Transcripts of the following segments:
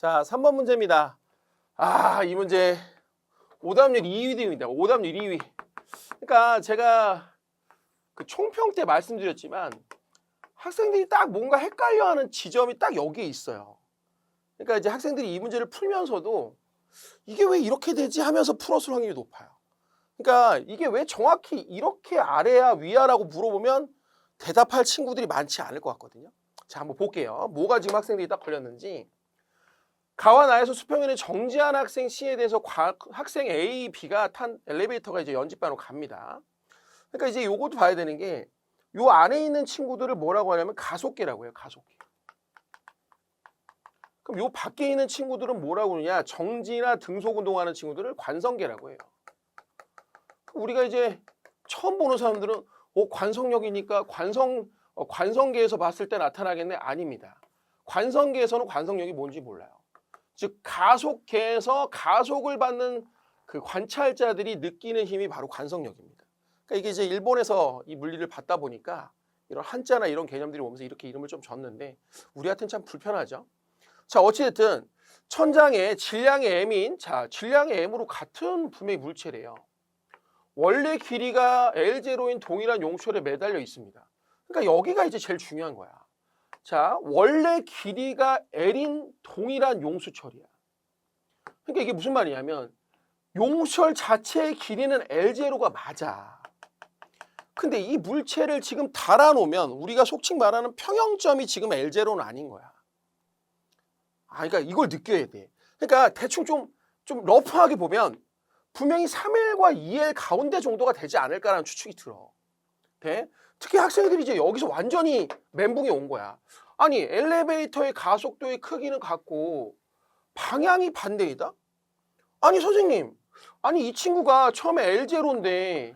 자, 3번 문제입니다. 아, 이 문제 오답률 2위입니다. 오답률 2위. 그러니까 제가 그 총평 때 말씀드렸지만 학생들이 딱 뭔가 헷갈려하는 지점이 딱 여기에 있어요. 그러니까 이제 학생들이 이 문제를 풀면서도 이게 왜 이렇게 되지 하면서 풀었을 확률이 높아요. 그러니까 이게 왜 정확히 이렇게 아래야 위야라고 물어보면 대답할 친구들이 많지 않을 것 같거든요. 자, 한번 볼게요. 뭐가 지금 학생들이 딱 걸렸는지. 가와 나에서 수평면에 정지한 학생 C에 대해서 과- 학생 A, B가 탄 엘리베이터가 이제 연집반으로 갑니다. 그러니까 이제 요것도 봐야 되는 게 요 안에 있는 친구들을 뭐라고 하냐면 가속계라고 해요. 가속계. 그럼 요 밖에 있는 친구들은 뭐라고 그러냐? 정지나 등속 운동하는 친구들을 관성계라고 해요. 우리가 이제 처음 보는 사람들은 어, 관성력이니까 관성 어, 관성계에서 봤을 때 나타나겠네 아닙니다. 관성계에서는 관성력이 뭔지 몰라요. 즉 가속계에서 가속을 받는 그 관찰자들이 느끼는 힘이 바로 관성력입니다. 그러니까 이게 이제 일본에서 이 물리를 받다 보니까 이런 한자나 이런 개념들이 오면서 이렇게 이름을 좀 줬는데 우리한테는 참 불편하죠. 자 어찌됐든 천장에 질량의 m인 자 질량의 m으로 같은 분명히 물체래요. 원래 길이가 L0인 동일한 용철에 매달려 있습니다. 그러니까 여기가 이제 제일 중요한 거야. 자, 원래 길이가 L인 동일한 용수철이야. 그러니까 이게 무슨 말이냐면 용철 자체의 길이는 L0가 맞아. 근데 이 물체를 지금 달아놓으면 우리가 속칭 말하는 평형점이 지금 L0는 아닌 거야. 아, 그러니까 이걸 느껴야 돼. 그러니까 대충 좀, 좀 러프하게 보면 분명히 3L과 2L 가운데 정도가 되지 않을까라는 추측이 들어. 돼? 특히 학생들이 이제 여기서 완전히 멘붕이 온 거야. 아니, 엘리베이터의 가속도의 크기는 같고 방향이 반대이다? 아니, 선생님. 아니, 이 친구가 처음에 L0인데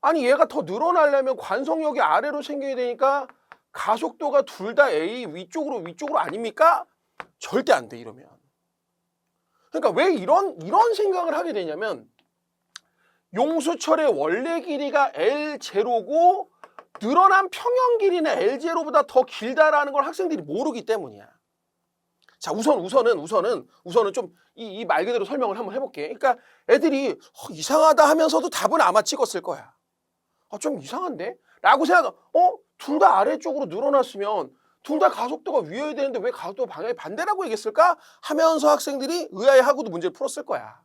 아니, 얘가 더 늘어나려면 관성력이 아래로 생겨야 되니까 가속도가 둘 다 A 위쪽으로 위쪽으로 아닙니까? 절대 안 돼, 이러면. 그러니까 왜 이런 이런 생각을 하게 되냐면 용수철의 원래 길이가 L0고 늘어난 평형 길이는 L0보다 더 길다라는 걸 학생들이 모르기 때문이야. 자, 우선 우선은 우선은 우선은 좀 이 말 그대로 설명을 한번 해볼게. 그러니까 애들이 어, 이상하다 하면서도 답은 아마 찍었을 거야. 아, 좀 이상한데? 라고 생각, 어? 둘 다 아래쪽으로 늘어났으면 둘 다 가속도가 위여야 되는데 왜 가속도 방향이 반대라고 얘기했을까? 하면서 학생들이 의아해하고도 문제를 풀었을 거야.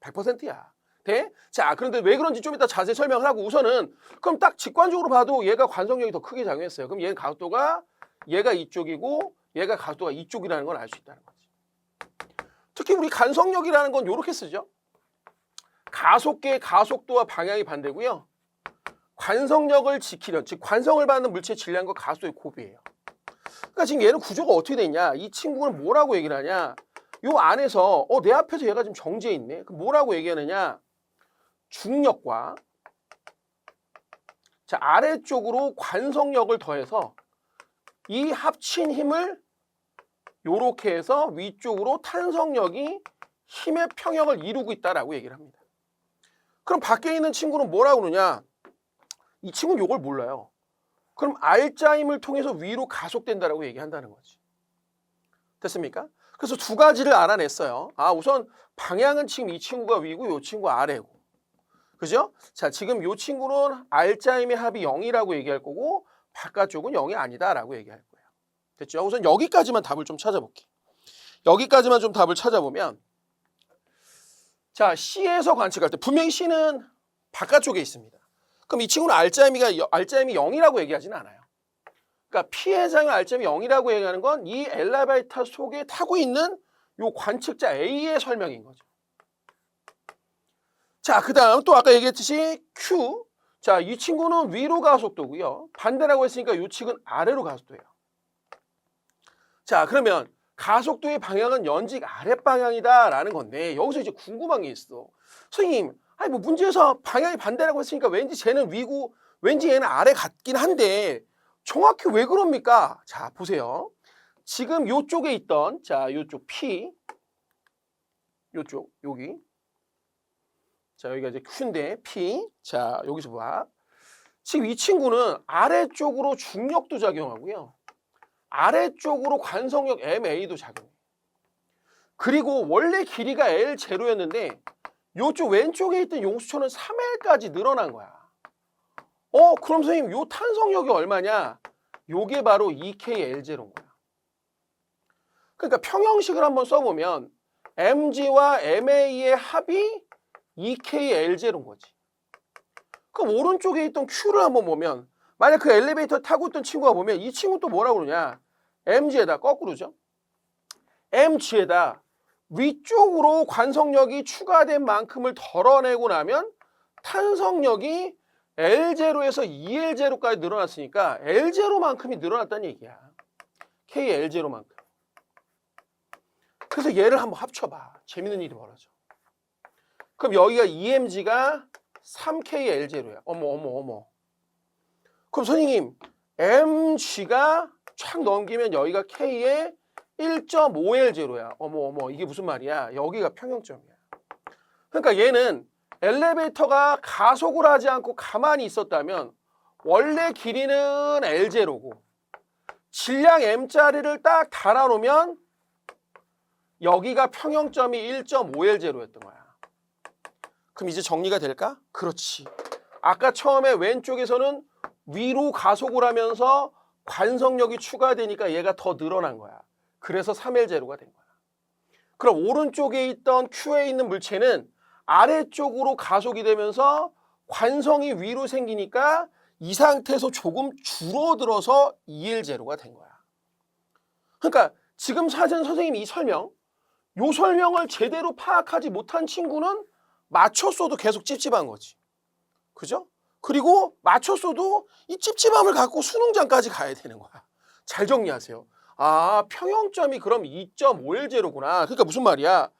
100%야. 돼? 자, 그런데 왜 그런지 좀 이따 자세히 설명을 하고 우선은 그럼 딱 직관적으로 봐도 얘가 관성력이 더 크게 작용했어요. 그럼 얘는 가속도가 얘가 이쪽이고 얘가 가속도가 이쪽이라는 걸 알 수 있다는 거지. 특히 우리 간성력이라는 건 이렇게 쓰죠. 가속계의 가속도와 방향이 반대고요. 관성력을 지키려, 즉 관성을 받는 물체의 질량과 가속도의 곱이에요. 그러니까 지금 얘는 구조가 어떻게 되냐? 이 친구는 뭐라고 얘기를 하냐? 요 안에서 어 내 앞에서 얘가 지금 정지해 있네. 그럼 뭐라고 얘기하느냐? 중력과 자 아래쪽으로 관성력을 더해서 이 합친 힘을 요렇게 해서 위쪽으로 탄성력이 힘의 평형을 이루고 있다라고 얘기를 합니다. 그럼 밖에 있는 친구는 뭐라고 그러냐? 이 친구는 요걸 몰라요. 그럼 알자 힘을 통해서 위로 가속된다라고 얘기한다는 거지. 됐습니까? 그래서 두 가지를 알아냈어요. 아, 우선 방향은 지금 이 친구가 위고 이 친구가 아래고. 그죠? 자, 지금 이 친구는 알자 힘의 합이 0이라고 얘기할 거고 바깥쪽은 0이 아니다라고 얘기할 거예요. 됐죠? 우선 여기까지만 답을 좀 찾아볼게. 여기까지만 좀 답을 찾아보면 자, C에서 관측할 때 분명히 C는 바깥쪽에 있습니다. 그럼 이 친구는 알짜임이가 알짜임이 0이라고 얘기하지는 않아요. 그러니까 피해자의 알짜임이 0이라고 얘기하는 건 이 엘리베이터 속에 타고 있는 요 관측자 A의 설명인 거죠. 자, 그 다음 또 아까 얘기했듯이 Q. 자, 이 친구는 위로 가속도고요. 반대라고 했으니까 이 측은 아래로 가속도예요. 자, 그러면 가속도의 방향은 연직 아래 방향이다라는 건데 여기서 이제 궁금한 게 있어. 선생님, 아니 뭐 문제에서 방향이 반대라고 했으니까 왠지 쟤는 위고 왠지 얘는 아래 같긴 한데 정확히 왜 그럽니까? 자, 보세요. 지금 요쪽에 있던 자, 요쪽 P 요쪽 여기 자, 여기가 이제 Q인데 P 자, 여기서 봐. 지금 이 친구는 아래쪽으로 중력도 작용하고요. 아래쪽으로 관성력 MA도 작용해. 그리고 원래 길이가 L0였는데 요쪽 왼쪽에 있던 용수초는 3L까지 늘어난 거야. 어, 그럼 선생님 요 탄성력이 얼마냐? 요게 바로 2KL0인 거야. 그러니까 평형식을 한번 써보면 MG와 MA의 합이 2KL0인 거지. 그럼 오른쪽에 있던 Q를 한번 보면 만약 그 엘리베이터 타고 있던 친구가 보면 이 친구 또 뭐라고 그러냐? MG에다 거꾸로죠. MG에다 위쪽으로 관성력이 추가된 만큼을 덜어내고 나면 탄성력이 L0에서 2L0까지 늘어났으니까 L0만큼이 늘어났다는 얘기야. KL0만큼. 그래서 얘를 한번 합쳐봐. 재밌는 일이 벌어져. 그럼 여기가 EMG가 3KL0야. 어머 어머 어머. 그럼 선생님 MG가 촥 넘기면 여기가 K의 1.5L0야. 어머 어머 이게 무슨 말이야? 여기가 평형점이야. 그러니까 얘는 엘리베이터가 가속을 하지 않고 가만히 있었다면 원래 길이는 L0고 질량 M자리를 딱 달아놓으면 여기가 평형점이 1.5L0였던 거야. 그럼 이제 정리가 될까? 그렇지. 아까 처음에 왼쪽에서는 위로 가속을 하면서 관성력이 추가되니까 얘가 더 늘어난 거야. 그래서 3L0가 된 거야. 그럼 오른쪽에 있던 Q에 있는 물체는 아래쪽으로 가속이 되면서 관성이 위로 생기니까 이 상태에서 조금 줄어들어서 2L0가 된 거야. 그러니까 지금 사전 선생님이 이 설명, 요 설명을 제대로 파악하지 못한 친구는 맞췄어도 계속 찝찝한 거지. 그죠? 그리고 맞췄어도 이 찝찝함을 갖고 수능장까지 가야 되는 거야. 잘 정리하세요. 아, 평형점이 그럼 2.5L0구나. 그러니까 무슨 말이야?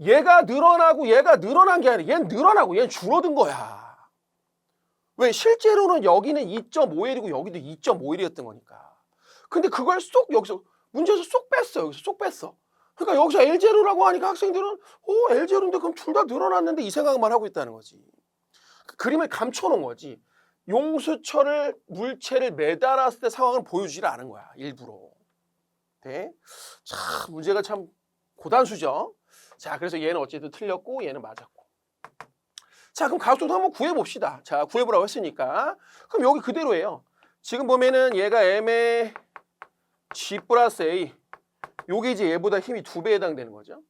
얘가 늘어나고 얘가 늘어난 게 아니라 얘는 늘어나고 얘는 줄어든 거야. 왜? 실제로는 여기는 2.5L이고 여기도 2.5L이었던 거니까. 근데 그걸 쏙 여기서 문제에서 쏙 뺐어. 여기서 쏙 뺐어. 그러니까 여기서 L0라고 하니까 학생들은 어, L0인데 그럼 둘 다 늘어났는데 이 생각만 하고 있다는 거지. 그 그림을 감춰놓은 거지. 용수철을 물체를 매달았을 때 상황을 보여주질 않은 거야. 일부러. 네? 참 문제가 참 고단수죠. 자, 그래서 얘는 어쨌든 틀렸고 얘는 맞았고. 자, 그럼 가속도 한번 구해봅시다. 자, 구해보라고 했으니까. 그럼 여기 그대로예요. 지금 보면은 얘가 M의 G 플러스 A. 요게 이제 얘보다 힘이 두배 해당되는 거죠.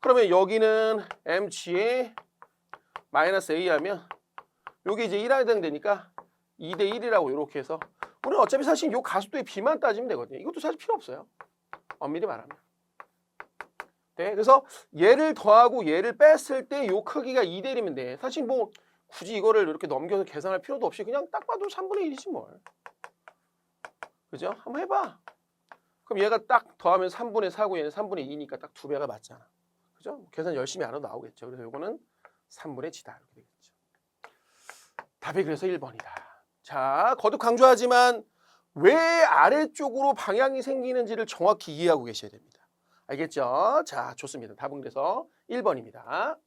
그러면 여기는 MG에 마이너스 A 하면 요게 이제 1에 해당되니까 2대 1이라고 이렇게 해서 우리는 어차피 사실 요 가속도의 비만 따지면 되거든요. 이것도 사실 필요 없어요. 엄밀히 말하면. 네, 그래서 얘를 더하고 얘를 뺐을 때 요 크기가 2대 1이면 돼. 사실 뭐 굳이 이거를 이렇게 넘겨서 계산할 필요도 없이 그냥 딱 봐도 3분의 1이지 뭘. 그죠? 한번 해봐. 그럼 얘가 딱 더하면 3분의 4고 얘는 3분의 2니까 딱 두 배가 맞잖아. 그죠? 계산 열심히 안 해도 나오겠죠. 그래서 요거는 3분의 G다. 이렇게 되겠죠. 답이 그래서 1번이다. 자, 거듭 강조하지만 왜 아래쪽으로 방향이 생기는지를 정확히 이해하고 계셔야 됩니다. 알겠죠? 자, 좋습니다. 답은 그래서 1번입니다.